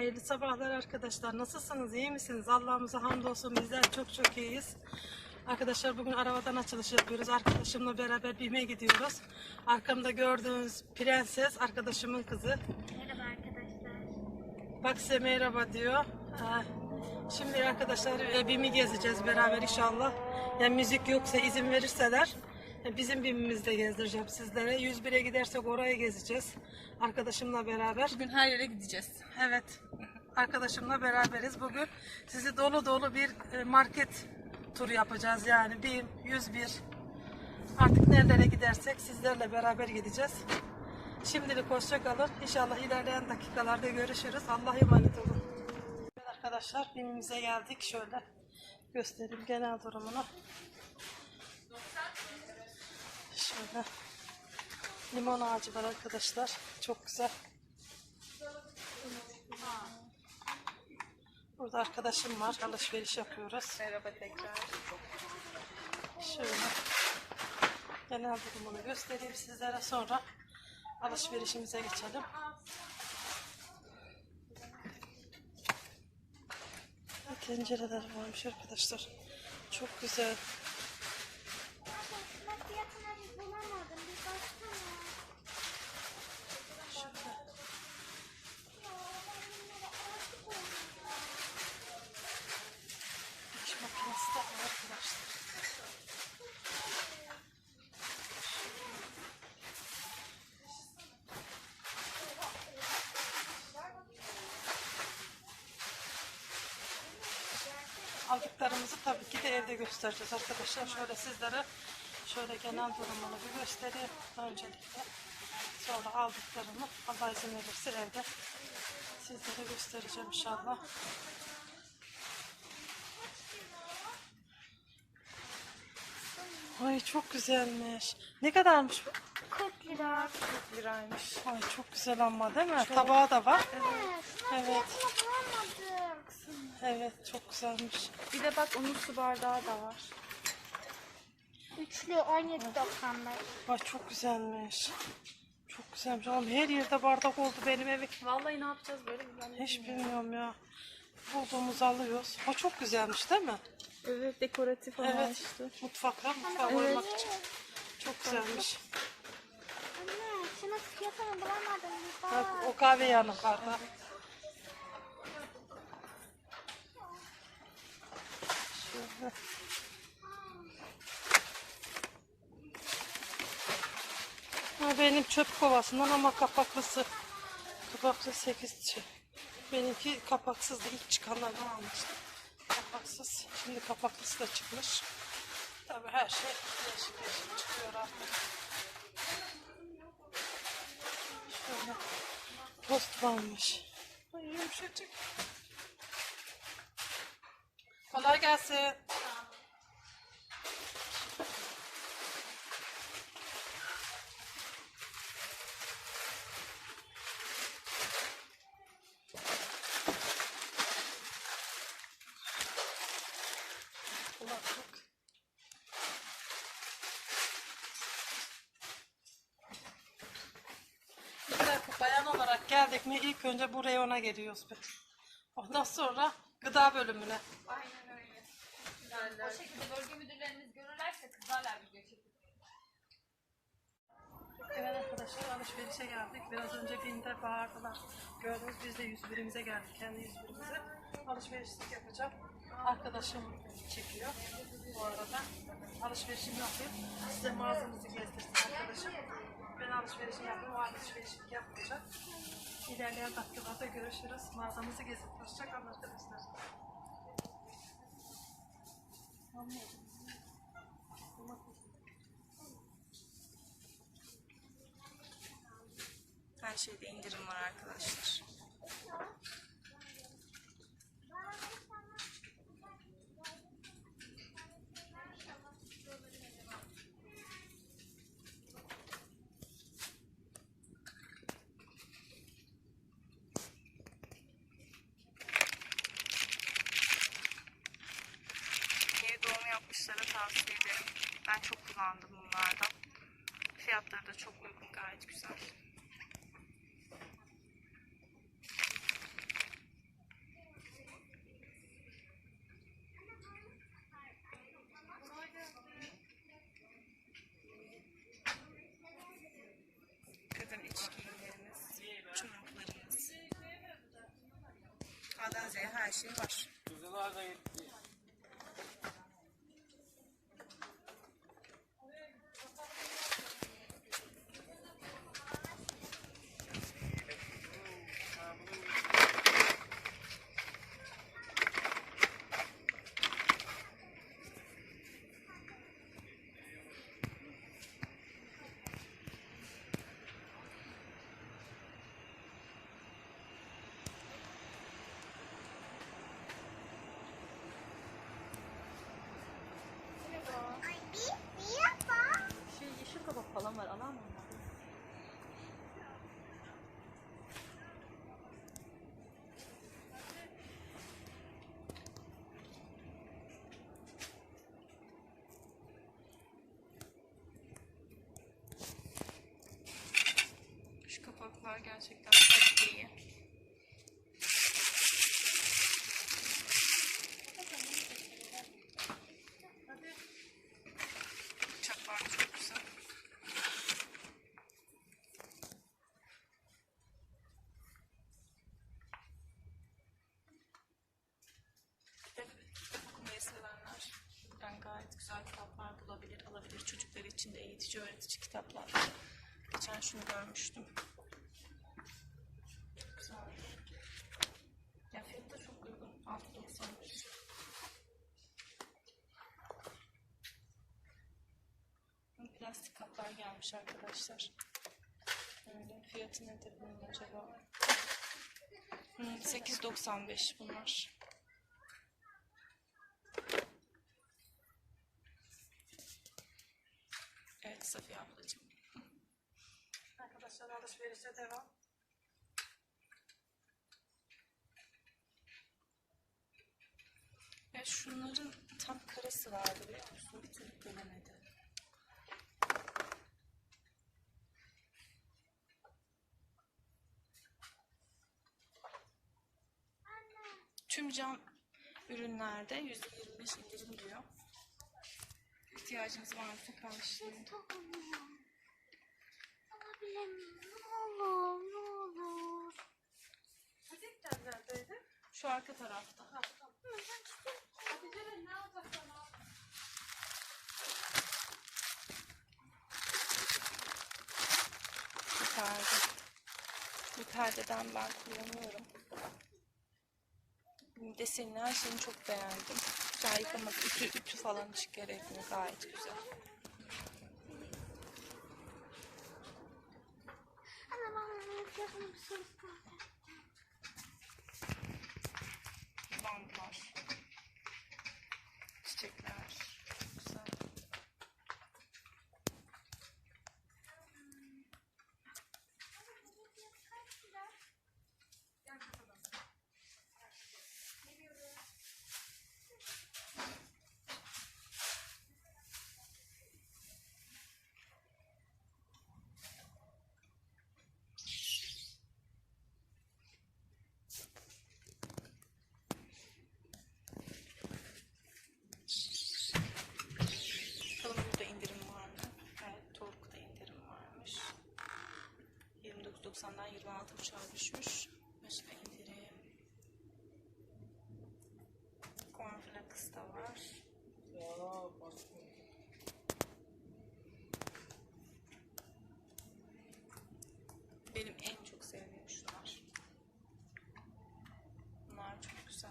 Hayırlı sabahlar arkadaşlar. Nasılsınız? İyi misiniz? Allah'ımıza hamdolsun. Bizler çok çok iyiyiz. Arkadaşlar bugün arabadan açılış yapıyoruz. Arkadaşımla beraber BİM'e gidiyoruz. Arkamda gördüğünüz prenses arkadaşımın kızı. Merhaba arkadaşlar. Bak size merhaba diyor. Şimdi arkadaşlar e, BİM'i gezeceğiz beraber inşallah. Yani müzik yoksa izin verirseler bizim BİM'imizde gezdireceğim sizlere. 101'e gidersek oraya gezeceğiz. Arkadaşımla beraber. Bugün her yere gideceğiz. Evet, arkadaşımla beraberiz. Bugün sizi dolu dolu bir e, market turu yapacağız. Yani BİM, 101. Artık nerelere gidersek sizlerle beraber gideceğiz. Şimdilik hoşça kalın. İnşallah ilerleyen dakikalarda görüşürüz. Allah'a emanet olun. Arkadaşlar BİM'imize geldik. Şöyle göstereyim genel durumunu. Şöyle limon ağacı var arkadaşlar. Çok güzel. Burada arkadaşım var. Alışveriş yapıyoruz. Merhaba tekrar. Şöyle genel durumunu göstereyim sizlere sonra alışverişimize geçelim. Tencereler varmış arkadaşlar. Çok güzel. Ben fiyatını hiç bulamadım. Bir baksana. Şöyle. Ya ben bunları artık oynayacağım. Dikiş makinesi de var arkadaşlar. Aldıklarımızı tabii ki de evde göstereceğiz arkadaşlar. Şöyle sizlere şöyle genel durumunu bir göstereyim öncelikle. Sonra aldıklarımı Allah izin verirse evde sizlere göstereceğim inşallah. Ay çok güzelmiş. Ne kadarmış bu? 40 lira. 40 liraymış. Ay çok güzel ama değil mi? Tabağı da var. Evet. Şunun Evet. Evet çok güzelmiş. Bir de bak onun su bardağı da var. Üçlü 17.95. Ay çok güzelmiş. Çok güzelmiş. Oğlum her yerde bardak oldu benim evim. Vallahi ne yapacağız böyle de Hiç bilmiyorum. bilmiyorum ya. Bulduğumuzu alıyoruz. O çok güzelmiş değil mi? Evet dekoratif ama Evet. işte. Mutfakta mutfağa Evet. koymak için. Çok güzelmiş. Anne şunun fiyatını bulamadım. Bir bak. Bak o kahve yanı karda. Ha, benim çöp kovasından ama kapaklısı. Kapaklı 8 şey. Benimki kapaksızdı. İlk çıkanlardan almıştım. Kapaksız. Şimdi kapaklısı da çıkmış. Tabii her şey değişik değişik çıkıyor artık. Şöyle tost varmış. Ay yumuşacık. Kolay gelsin. Bayan olarak geldik mi ilk önce bu reyona geliyoruz. Ondan sonra gıda bölümüne. O şekilde bölge müdürlerimiz görürlerse kızarlar video çekip. Evet arkadaşlar alışverişe geldik. Biraz önce binde bağırdılar. Gördünüz biz de 101'imize geldik. Kendi 101'imize. Alışverişlik yapacağım. Arkadaşım çekiyor bu arada. Alışverişimi yapayım. Size mağazamızı gezdirsin arkadaşım. Ben alışverişi yapayım. O alışverişlik yapmayacak. İlerleyen dakikalarda görüşürüz. Mağazamızı gezip hoşçakalın arkadaşlar. Her şeyde indirim var arkadaşlar. hoşlandım bunlardan. Fiyatları da çok uygun gayet güzel. Kadın iç giyimlerimiz, çoraplarımız. A'dan Z'ye her şey var. Güzel ağzına gerçekten çok iyi. Gayet güzel kitaplar bulabilir, alabilir. Çocuklar için de eğitici, öğretici kitaplar. Geçen şunu görmüştüm. Çok güzel. Ya fiyatı da çok uygun. 6.95. Plastik kaplar gelmiş arkadaşlar. Öyle. Fiyatı nedir bunun acaba? Hmm, 8.95 bunlar. Evet Safiye ablacığım. Arkadaşlar alışverişe devam. Ya şunların tam karesi vardı biliyor musun? Bir türlü gelemedi. Ürünlerde %25 indirim diyor. İhtiyacınız varsa karşılayın. Tohum. Alabilir miyim? Ne olur, ne olur. Hadi neredeydi? Şu arka tarafta. Hadi ne alacaksın? Bu perde. Bu perdeden ben kullanıyorum. Desenini her şeyini çok beğendim. Güzel yıkamak, ütü, ütü falan hiç gerekmiyor. Gayet güzel. Bantlar. Çiçekler. Güzel. Bakalım burada indirim var mı? Evet, Torku'da indirim varmış. 29.90'dan 26.5'a düşmüş. Başka indirim. Cornflakes da var. Benim en çok sevdiğim şunlar. Bunlar çok güzel.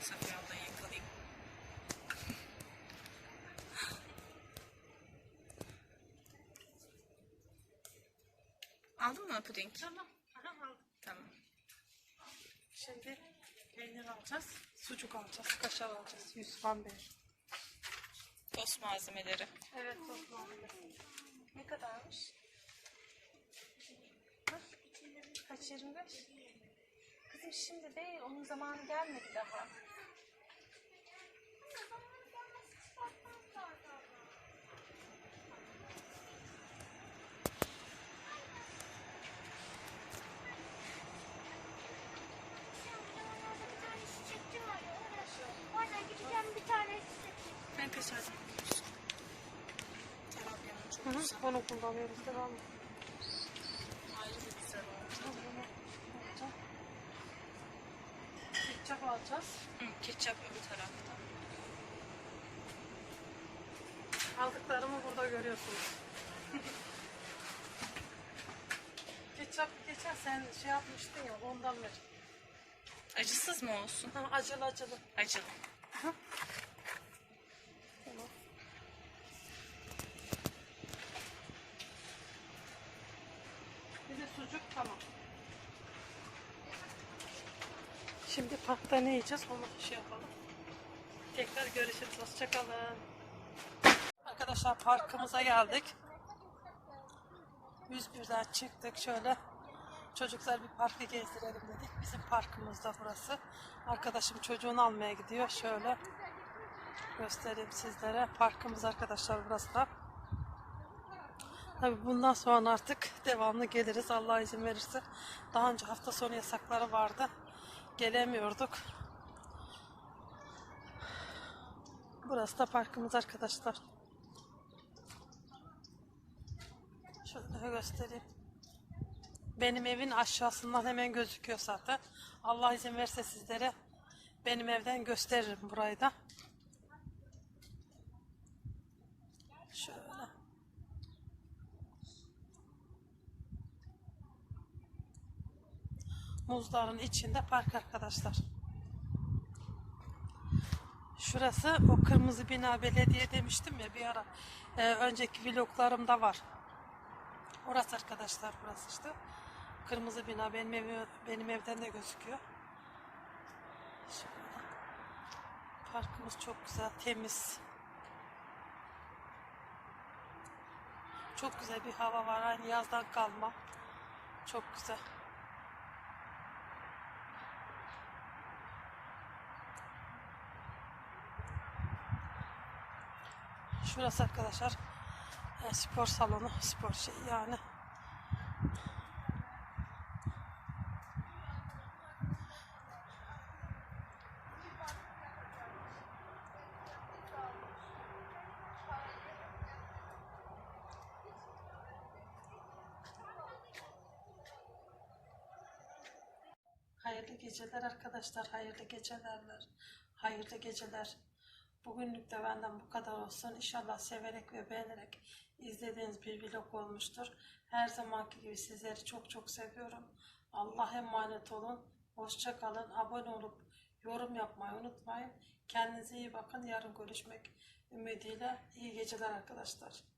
Safiye ablayı yakalayayım. Aldın mı puding? Tamam. Aha, aldım. Tamam. Şimdi peynir alacağız. Sucuk alacağız. Kaşar alacağız. Yusufan Bey. Tost malzemeleri. Evet toplam. Ne kadarmış? Kaç 25? kızım şimdi değil. Onun zamanı gelmedi daha. Hı hı. güzel. Onu kullanıyoruz devamlı. Ayrı güzel oldu. Ketçap alacağız. Hı, ketçap öbür tarafta. Aldıklarımı burada görüyorsunuz. Ketçap geçen sen şey yapmıştın ya ondan ver. Acısız mı olsun? Ha, acılı acılı. Acılı. Tamam. Bir de sucuk tamam. Şimdi parkta ne yiyeceğiz onu şey yapalım. Tekrar görüşürüz. Hoşçakalın. Arkadaşlar parkımıza geldik. 101'den çıktık şöyle. Çocuklar bir parkı gezdirelim dedik. Bizim parkımızda burası. Arkadaşım çocuğunu almaya gidiyor. Şöyle göstereyim sizlere. Parkımız arkadaşlar burası da. Tabii bundan sonra artık devamlı geliriz Allah izin verirse. Daha önce hafta sonu yasakları vardı. Gelemiyorduk. Burası da parkımız arkadaşlar. Şöyle göstereyim. Benim evin aşağısından hemen gözüküyor zaten. Allah izin verirse sizlere benim evden gösteririm burayı da. Şöyle. Muzların içinde park arkadaşlar. Şurası o kırmızı bina belediye demiştim ya bir ara. Ee, önceki vloglarımda var. Orası arkadaşlar burası işte. Kırmızı bina benim evi, benim evden de gözüküyor. Şöyle. Parkımız çok güzel, temiz. Çok güzel bir hava var. Aynı yazdan kalma. Çok güzel. Şurası arkadaşlar e, spor salonu, spor şey yani. Hayırlı geceler arkadaşlar, hayırlı gecelerler, hayırlı geceler. Bugünlük de benden bu kadar olsun. İnşallah severek ve beğenerek izlediğiniz bir vlog olmuştur. Her zamanki gibi sizleri çok çok seviyorum. Allah'a emanet olun. Hoşça kalın. Abone olup yorum yapmayı unutmayın. Kendinize iyi bakın. Yarın görüşmek ümidiyle. İyi geceler arkadaşlar.